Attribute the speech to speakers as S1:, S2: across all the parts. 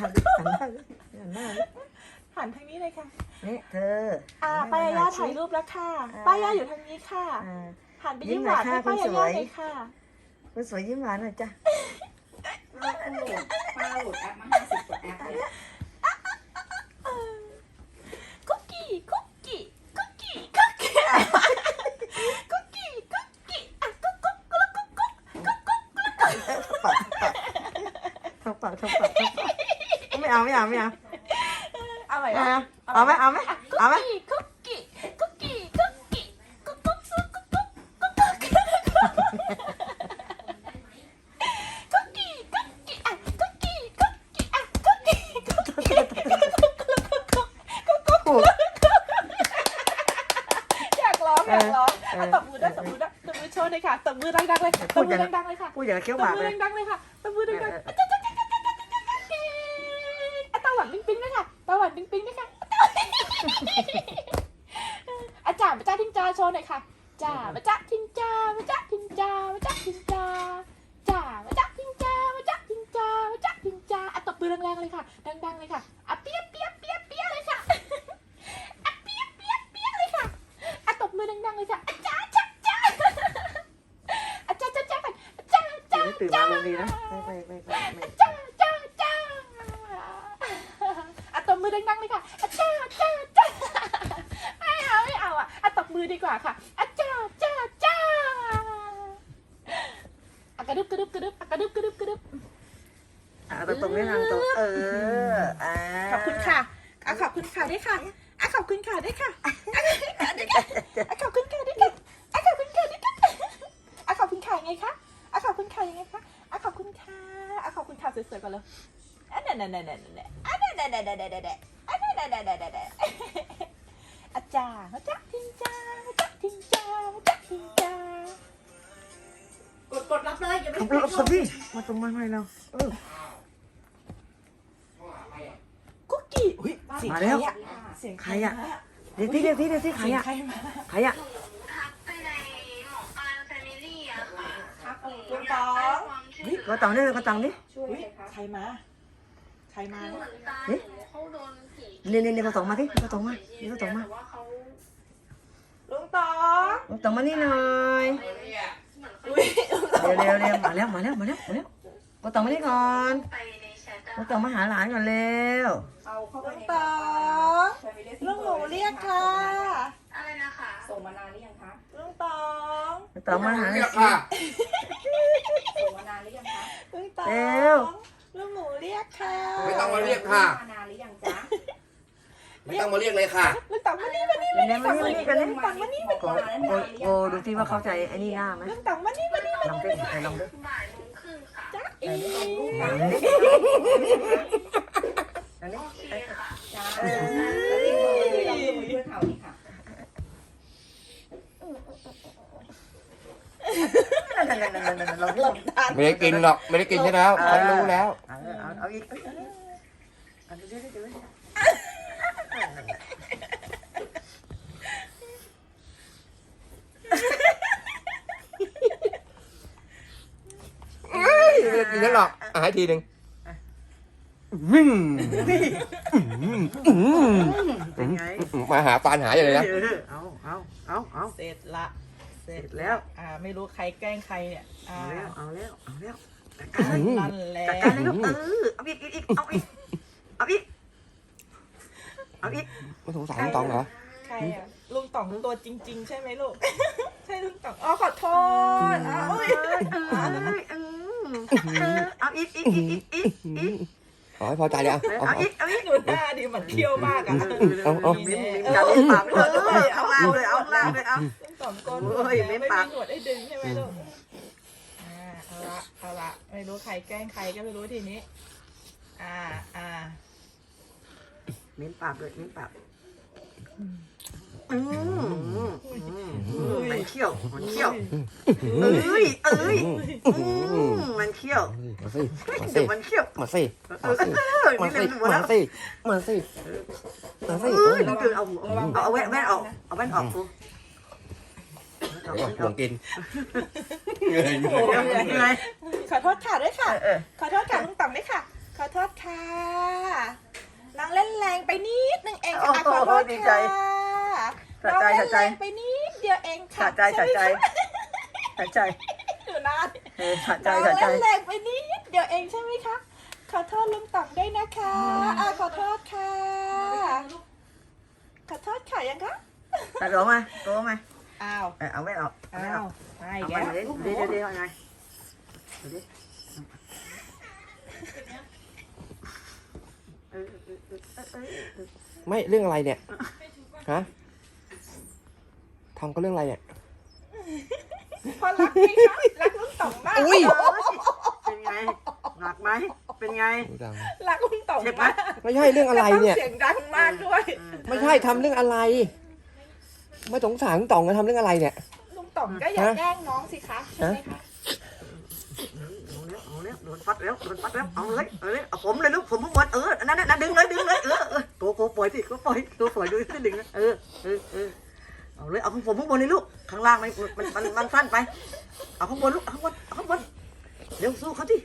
S1: หันหน้าดิหันหน้าดิ
S2: หันทางนี้เลยค่ะ
S1: นี่เธอ
S2: อ่าป้ายาย่าถ่ายรูปแล้วค่ะ ป้ายาอยู่ทางนี้ค่ะ
S1: อ่า
S2: หันไป
S1: ยิ้มห
S2: วานให้ป้ายา
S1: สวย
S2: ย่าเลยค่ะ
S1: คุณสวยยิ้มหวานหน่อยจ้ะ
S3: ป้าโหลดมาโหลดแอปมาห้าสิบกว่าแอปเลย
S2: คุกกี้คุกกี้คุกกี้คุกกี้คุกกี้คุกกี้อะกุ๊กกุ๊กกุ๊กกุ๊กกุ๊กกุ๊กกุ๊ก
S1: ทำปากทำปากทำปากทำปากไม่ เอาไม่เอาไม่เอา
S2: เอาใหม่
S1: ไม่
S2: วะ
S1: เอาเอาไหมเอาไหมเอาไหม
S2: คุกกี้คุกกี้คุกกี้กุ๊กกุ๊กกุ๊กกุ๊กกุ๊กกุ๊กกุ๊กคุกกี้คุกกี้อะคุกกี้คุกกี้อะคุกกี้คุกกี้กุ๊กกุ๊กกุ๊กกุ๊กกุ๊กกุ๊ก
S1: ถูก
S2: อยากร้องอยากร้อง
S1: เออ
S2: อะตบมือด้วยตบมือด้วยตบมือโชว์เลยค่ะตบมือดังๆเลยต
S1: พู
S2: บ
S1: ด
S2: มื
S1: อย่า
S2: องดังๆเลยค่ะ
S1: พูดอย่างกับเคี้ยว
S2: ต
S1: ห
S2: บ
S1: มาก
S2: มื
S1: เล
S2: อยดังๆเลยค่ะตบมือ
S1: เอ
S2: ดั
S1: องเออ
S2: ๆอะตา หวานปิ๊งปิ๊งด้วยค่ะตาหวานปิ๊งปิ๊งด้วยค่ะอาจารย์มาจ้าทิงจาโชว์หน่อยค่ะจ้ามาจ้าทิงจามาจ้าทิงจามาจ้าทิงจาจ้ามาจ้าทิงจามาจ้าทิงจามาจ้าทิงจาอะตบมือแรงๆเลยค่ะ ดังๆเลยค่ะอะเปียเปียเปียเปียเลยค่ะอะเปียเปียเปียเลยค่ะอะตบมือดังๆเลยค่ะอะจ้าจ้าจ้าอะจ้าจ้าจ้าก่อนจ้า
S1: เดี๋
S2: จ้า
S1: ยวตื่น
S2: จ้า
S1: มาเร็วดีนะไม่ไม่ไม่ไม่ไม่
S2: จ้าจ้าจ้าอะตบมือ ดังๆเลยค่ะอะจ้าจ้าจ้าไม่เอาไม่เอาอะอะตบมือดีกว่าค่ะอะจ้าจ้าจ้าอะกระดึบกระดึบกระดึบอะกระดึบกระดึบกระดึบ
S1: อะตรงตรงนี้ทางตรงเอออ่า
S2: ขอบคุณค่ะอะขอบคุณค่ะด้วยค่ะอะขอบคุณค่ะด้วยค่ะอะขอบคุณค่ะด้วยค่ะอะขอบคุณค่ะด้วยค่ะอะขอบคุณค่ะยังไงคะอะขอบคุณค่ะยังไงคะอะขอบคุณค่ะอะขอบคุณค่ะสวยๆก่อนเลย อะเนี่ยเนี่ยเนี่ยเนี่ยเนี่ยอะเนี่ยเนี่ยเนี่ยเนี่ยเนี่ยเนี่ยอะเนี่ยเนี่ยเนี่ยเนี่ยเนี่ยอาจารย์อาจารย์ทิงจาอาจารย์ทิงจาอาจารย์ทิงจาก
S3: ดกดรับเลยอย่าไป
S1: เอาไปเอาสิมาตรงมาหน่อยเราเออ
S2: คุกกี้อุ้ยเสียง
S1: มา
S2: ใคร
S1: แล้ว
S2: อะเสียง
S1: ใครอะเดี๋ยวที่เดี๋ยวที่เดี๋ยวที่ใคร
S2: เสียง
S1: อะ
S2: ใครมา
S1: ใครอะ
S4: ทักไปในหมอปลาแฟมิลี่อะค่ะ
S3: ครับเออ
S4: หนูอยากได้ความช่วยเหลือ
S1: ก็ตังนี่ก็ตังนี่
S3: ช่วย
S2: อุ้ย
S3: เลยครับ
S2: ใครมาใค รมา
S4: คือ
S2: เนี่ย
S4: เหมือนตาหนูเขาโดนผี
S1: นี่นี่นี่ก็ส่งมาที่ก็ส่งมานี่ก็ส่งมา
S4: แต่ว่าเขา
S2: ลุงตอง
S1: ส่งมานี่หน่อย
S4: เหมือนเขา
S2: อุ้ย
S1: เร็วเร็วเร็วมาแล้วมาแล้วมาแล้วมาแล้วก็ส่งมานี่ก่อน
S4: ไปในแชทอะ
S1: ก็ส่งมาหาหลานก่อนเร็ว
S3: เอาเข้าไป
S2: ลุง
S3: ใน
S2: ตอง
S3: ใช้ไปเรื่อยๆ
S2: ลุงหนูเรียกค่ะ
S4: อะไรนะคะ
S3: ส่งมานานหรือยังคะ
S2: ลุงตอง
S1: ส่งมาหา
S5: เรียกค่ะ
S3: ส่งมานานหรือยังคะ
S2: ลุงตอง
S1: เร็ว
S2: ลุงหนูเรียกค่ะ
S5: ไม่ต้องมาเรียกค่ะ
S3: มานานหรือยังจ๊ะ
S5: ไม่ต้องมาเรียกเลยค่ะ
S2: ลุงตองมานี่มานี่
S1: เร็วมานี่มานี่กันนี่
S3: มานี่มา
S1: โกโกโกดูที่ว่าเข้าใจไอ้นี่หน้าไหม
S2: ลุงตองมานี่มานี่มา
S1: ลองดิไหนลองดิ
S4: บ่ายโมงครึ่งค่ะ
S2: จ้าเอ๋
S1: อันนี้
S4: โอเคค่ะ
S3: จ้าแล้วรีบบอกเลยเราจะคุยด้วยเขานี่ค่ะ
S1: นั่นนั่นนั่นนั่นนั่นลองดิ
S5: ไม่ได้กินหรอกไม่ได้กินใช่แล้วฉันรู้แล้ว
S1: เอาเอาเอาอีกเอาดูดิดูดิ
S5: ไม่ได้กินฉันหรอกอะให้ทีหนึ่งวิ่ง
S1: เป็นไง
S5: มาหาปานหาอย่างเลยนะ
S1: เอาเอาเอาเอา
S2: เสร็จละ เสร็จ
S1: เสร็จแล้ว
S2: อ่า ไม่รู้ใครแกล้งใครเนี่ย อ่า
S1: เอาแล้วเอาแล้วเอาแล้ว
S2: นั่นแหละ
S1: จัดการเลยลูกเออเอาอีกอีกอีกเอาอีกเอาอีกเอาอีก
S5: ไม่สงสารน้องตองเหรอ
S2: ใครอะลุงต๋องตัวจริง ๆ ใช่ไหมลูก ใช่ลุงต๋องอ๋อขอโทษอ้าวอุ๊ย
S1: เอาอีกอีกอีกอีกอีกอีก
S5: ขอให้พอใจเลยอะเอา
S1: เอา
S5: เอา
S1: อีกเอาอีก
S2: หนูหน้าดิมันเที่ยวมากอะ
S1: เอาเอามิ้มมิ้มจับปากเลยเอาล่างเลยเอาล่างเลยเอา
S2: ลุง ต๋องโกน
S1: โอ้ย
S2: ไม่
S1: ไม่
S2: มี
S1: ปาก
S2: หนวดให้ดึงใช่ไหมลูกอ่าเอาละเอาละไม่รู้ใครแกล้งใครก็ไม่รู้ทีนี้ อ่าอ่า
S1: มิ้มปากเลยมิ้มปากอืมมันเขี้ยวมันเขี้ยวเอ้ยเอ้ยมันเขี้ยว
S5: มาสิมา
S1: เดี๋
S5: สิ
S1: ยวมันเขี้ยว
S5: มาสิ
S1: เอ
S5: มา
S1: อ
S5: สิ
S1: นี่
S5: มา
S1: เล่นหัว
S5: สิ
S1: แล้ว
S5: มาสิมาสิมาสิ
S1: เอ้ยน้องตื่นเอาหัวเอาเอาแว่นแว่นออกเอาแว่นออกกู
S5: เดี๋ยวก่อนห่วงกินเหนื่อยเหนื่
S1: เดี๋ยว
S5: อย
S1: เหนื่อย
S2: ขอโทษค่ะด้วยค่ะ
S1: เออ
S2: ขอโทษค่ะลุงต่อมด้วยค่ะ ขอโทษค่ะ น้องเล่นแรงไปนิดนึงเองค่ะขอโทษค่ะ
S1: สะ
S2: น้อง
S1: ใจ
S2: เล่นแรงไปนิดเดียวเองค่ะ
S1: สะใจสะใจสะใจ
S2: ดูหน้าดิ
S1: เออสะใจ
S2: น้อง
S1: สะใจ
S2: เล่นแรงไปนิดเดียวเองใช่ไหมคะ ขอโทษลุงต่อมด้วยนะคะอ่าขอโทษค่ะ ขอโทษค่ะยังคะ
S1: ตัดออกมาโตมา
S2: อ้าว
S1: เออเอาไม่ออกเอาไม่
S2: อ้า
S1: อ
S2: ว
S1: อก
S2: ไม่
S1: เอา
S2: แก
S1: มาเดี๋ยวเดี๋ยวเดี๋ยวเอาไงเดี๋ยวดิเออเออเออเออเออเออ
S5: ไม่เรื่องอะไรเนี่ยฮะทำก็เรื่องอะไรเนี่ย
S2: พอรักไหมคะรักลุงต่อมมาก
S5: อุ้ย
S1: เป็นไงหนักไหมเป็นไง
S5: ดัง
S2: รักลุงต่อม
S1: เจ็บไหม
S2: มาก
S5: ไม่ใช่เรื่องอะไรเนี่ย
S2: เสียงดังมากด้วย
S5: ไม่ใช่ทำเรื่องอะไร ไม่สงสารต่องกันทำเรื่องอะไรเนี่ย
S2: ลุงต่อมก็อย่า
S5: ฮะ
S2: แกล้งน้องสิคะใช่ไหมคะ
S1: เอาแล้วเอาแล้วโดนฟัดแล้วโดนฟัดแล้วเอาเลยเอาเลยเอาผมเลยลูกผมพุ่งบอลเออนั่นนั่นดึงเลยดึงเลยเออเออโกโกปล่อยสิโกปล่อยโกปล่อยดูสิดึงนะเออเออเออเอาเลยเอาข้างผมข้างบนเลยลูกข้างล่างมันมันมันมันสั้นไป เอาข้างบนลูกเอาข้างบนเอาข้างบนเร็วสู้เขาที่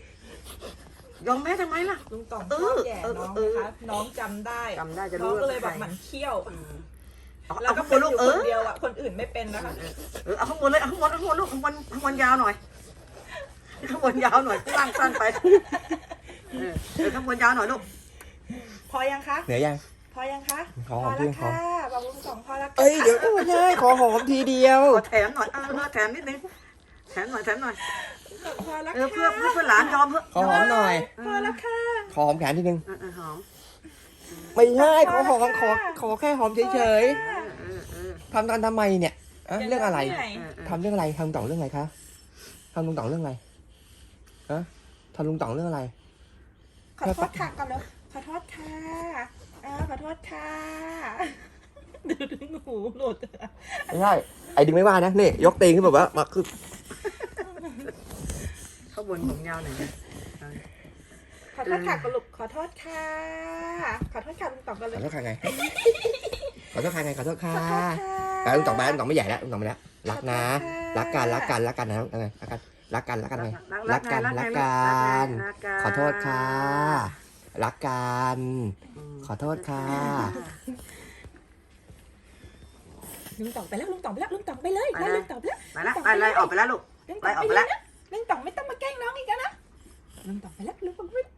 S1: ยอมแพ้ทำไมล่ะ
S2: ลุงต่อม
S1: เอ
S2: ชอ
S1: อบ
S2: แย่
S1: เออ
S2: น้อง
S1: เออ
S2: นะคะน้องจำได้
S1: จำได้จะ
S2: น้
S1: รู้
S2: องก็
S1: ว่า
S2: เลยแบบ
S1: ใคร
S2: หมันเขี้ยว
S1: เอา
S2: แล้
S1: เอา
S2: วก็
S1: ข้างบ
S2: เป็นน
S1: ลู
S2: อกยู่
S1: เอ
S2: คน
S1: อ
S2: เดียวอะคนอื่นไม่เป็นนะคะ
S1: เออเอาข้างบนเลยเอาข้างบนเอาข้างบนลูกข้างบนข้างบนยาวหน่อยข้างบนยาวหน่อยข้างล่างสั้นไปเออเออข้างบนยาวหน่อยลูก
S2: พอยังคะ
S5: เหนื่อยยัง
S2: พอยังคะ
S5: ขอหอม
S2: แล้ว
S5: ขอ
S2: ค่ะบอกลุงต่อมพอแล้วค่ะ
S5: เอ้ยเดี๋ยวไม่ใช่ขอหอมทีเดียว
S1: ขอแถมหน่อยเออแถมนิดนึงแถมหน่อยแถมหน่อย
S2: พอแล้ว
S1: เออ
S2: ค่ะ
S1: เพื่อเพื่อเพื่อหลานยอมเพื่อ
S5: ขอหอมหน่อย
S2: พอแล้วค่ะ
S5: ขอหอมแขนทีนึง
S1: เออเออหอม
S5: ไม่ใช่ขอหอมขอขอแค่หอมเฉย
S1: เออเออเออ
S5: ๆ ทำกันทำไมเนี่ยอะเรื่องอะไร
S2: หนื่ย
S1: เออเออ
S5: ทำเรื่องอะไรทำต่องเรื่องอะไรคะทำลุงต่องเรื่องอะไรฮะทำลุงต่องเรื่องอะไร
S2: ขอโทษค่ะก่อนเลยขอโทษค่ะอ่าขอโทษค่ะดูดึงหูหลุด
S5: ไม่ใช่ไอ้ดึงไม่ว่านะนี่ยกตีนขึ้นแบบว่ามาคือ
S1: ข้างบนผมยาวหน่อยนะ
S2: ขอโทษค่ะกลุกขอโทษค่ะ ขอโทษค่ะลุงต๋องกันเล
S5: ข
S2: ย
S5: อโทษค่ะไง ขอโทษค่ะไงขอโทษค่ะ
S2: ขอโทษค่ะ
S5: แต่ลุงต่องไปแล้วลุงต่องไม่ใหญ่แล้วลุงต่องไปแล้วรักนะ รักกันรักกันรักกันนะรักกันรักกันรักกันรักกันไงรักกันรักกันขอโทษค่ะ รักกันขอโทษค่ะ
S2: ลุงต๋องไปแล้วลุงต๋องไปแล้วลุงต๋องไปเลยไล่ลุงต๋องไปแล้ว
S1: ไปแล้วไปไล่ออกไปแล้วลูก
S2: ลุง
S1: ไล่
S2: ต๋อง
S1: ออก
S2: ไป
S1: ไป
S2: แล้
S1: แล้วว
S2: ลุงต๋องไม่ต้องมาแกล้งน้องอีกแล้วนะลุงต๋องไปแล้วลุงต๋องไปแล้ว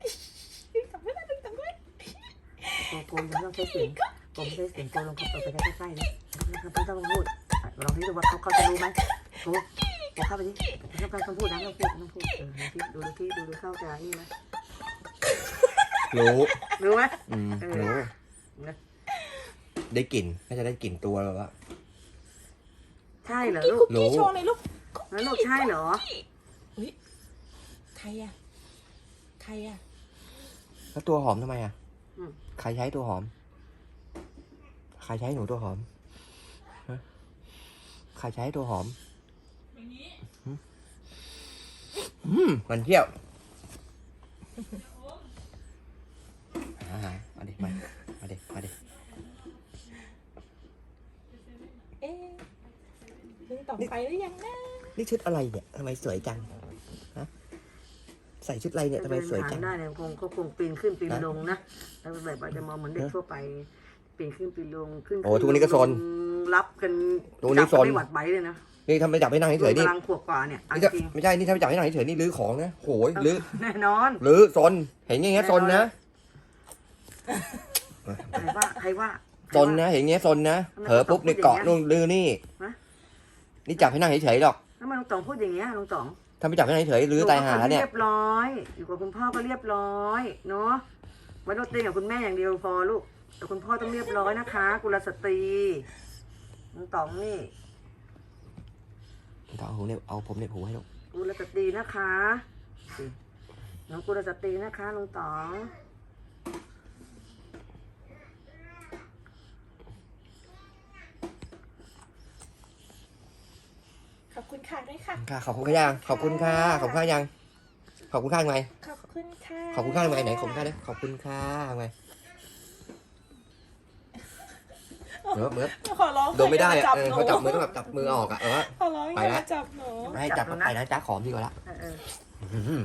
S2: ลุงต๋องไปแล้วลุงต๋องไปแล้ว
S1: โกโกยังต้องใช้เสียงโกไม่ใช้เสียงโกลงเข้าไปใกล้ๆนะไม่ต้องพูดลองที่ดูว่าเขาเขาจะรู้ไหมโกโกเข้าไปดิเขาต้องพูดนะต้องพูดต้องพูดเออดูที่ดูดูดูเข้าใจนี่ไหม
S5: รู้
S1: รู้ไหม
S5: อืม
S1: เออ
S5: รู้ได้กลิ่นน่าจะได้กลิ่นตัวแบบว่า
S1: ใช่เหรอ
S2: พี่
S1: ลู
S2: คุ
S1: ก
S2: กกี้โชว์เลยลูก
S1: แล้วลูกใช่เหรอ
S2: ใครอะใครอะ
S5: แล้วตัวหอมทำไมอะ
S1: อืม
S5: ใครใช้ตัวหอม ใครใช้หนูตัวหอมฮะใครใช้ตัวหอมหืมอืมมันเที่ยวอ่ามาดิมามาดิมาดิ
S2: เอ๊ะลุงต๋องไปหรือยังนะ
S5: นี่ชุดอะไรเนี่ยทำไมสวยจังฮะใส่ชุดอะไรเนี่ยทำไมสวยจัง
S1: ได้เนี่ยคงเขาคงปีนขึ้นปีนลงนะแล้วแบบอาจจะมองเหมือนเด็กทั่วไป ปีนขึ้นปีนลงขึ้น
S5: โอ้ทุกวันนี้ก็ซน
S1: รับกัน
S5: ทุกวันนี้
S1: จับ
S5: ซน
S1: ไม่หวัดไหวเลยนะ
S5: นี่ทำไมจับให้นั่ง
S1: ลู
S5: เฉย
S1: ก
S5: ๆนี่
S1: กำลังขวบกว่าเนี่ยเอา
S5: นี่
S1: จ
S5: ถ้า
S1: ริง
S5: ไม่ใช่นี่ถ้าไม่จับให้นั่งเฉยๆนี่รื้อของนะโหยรื้อ
S1: แน่นอน
S5: รื้อซนเห็นอย่างเงี้ยซนนะ
S1: ใครว่าใครว่า
S5: ซนนะเห็นอย่างเงี้ยซนนะเผลอปุ๊บนี่เกาะนู่นรื้อนี่
S1: ฮะ
S5: นี่จับให้นั่งเฉยๆหรอก
S1: แล้วมันลุงต๋องพูดอย่างเงี้ยลุงต๋อง
S5: ถ้าไม่จับให้นั่งเฉยๆรื้อตายหาเนี่ย
S1: เรียบร้อย อยู่กับคุณพ่อก็เรียบร้อยเนาะไว้รถตีกับคุณแม่อย่างเดียวพอลูก แต่คุณพ่อต้องเรียบร้อยนะคะ กุลสตรีลุงต๋องนี่
S5: เอาหูเนี่ยเอาผมเนี่ยหูให้ลูก
S1: กุลสตรีนะคะสิน้องกุลสตรีนะคะลุงต๋อง
S2: ขอบคุณค่ะด้วยค่ะ
S5: ค่ะ ขอบคุณค่ะยังขอบคุณค่ะ ขอบคุณค่ะยัง ขอบคุณค่ะยังไง
S2: ขอบคุณค่ะ
S5: ขอบคุณค่ะยังไงไหนขอบคุณค่ะดิขอบคุณค่ะยังไง
S2: โอ้
S5: เนื้อเนื้อ
S2: ขอร้อง
S5: โดนไม่ได้อะ
S2: จับ
S5: เออ
S2: หนู
S5: เขาจับมือต้องแบบจับมือออกอะเออ
S2: ขอร้อง
S5: ไป
S2: อย่า
S5: ละ
S2: มาจับหนู
S5: ไม่ให้จับก็ไปนะจ้าขอมดีกว่าละ
S1: เออเออ
S5: อื้อหือ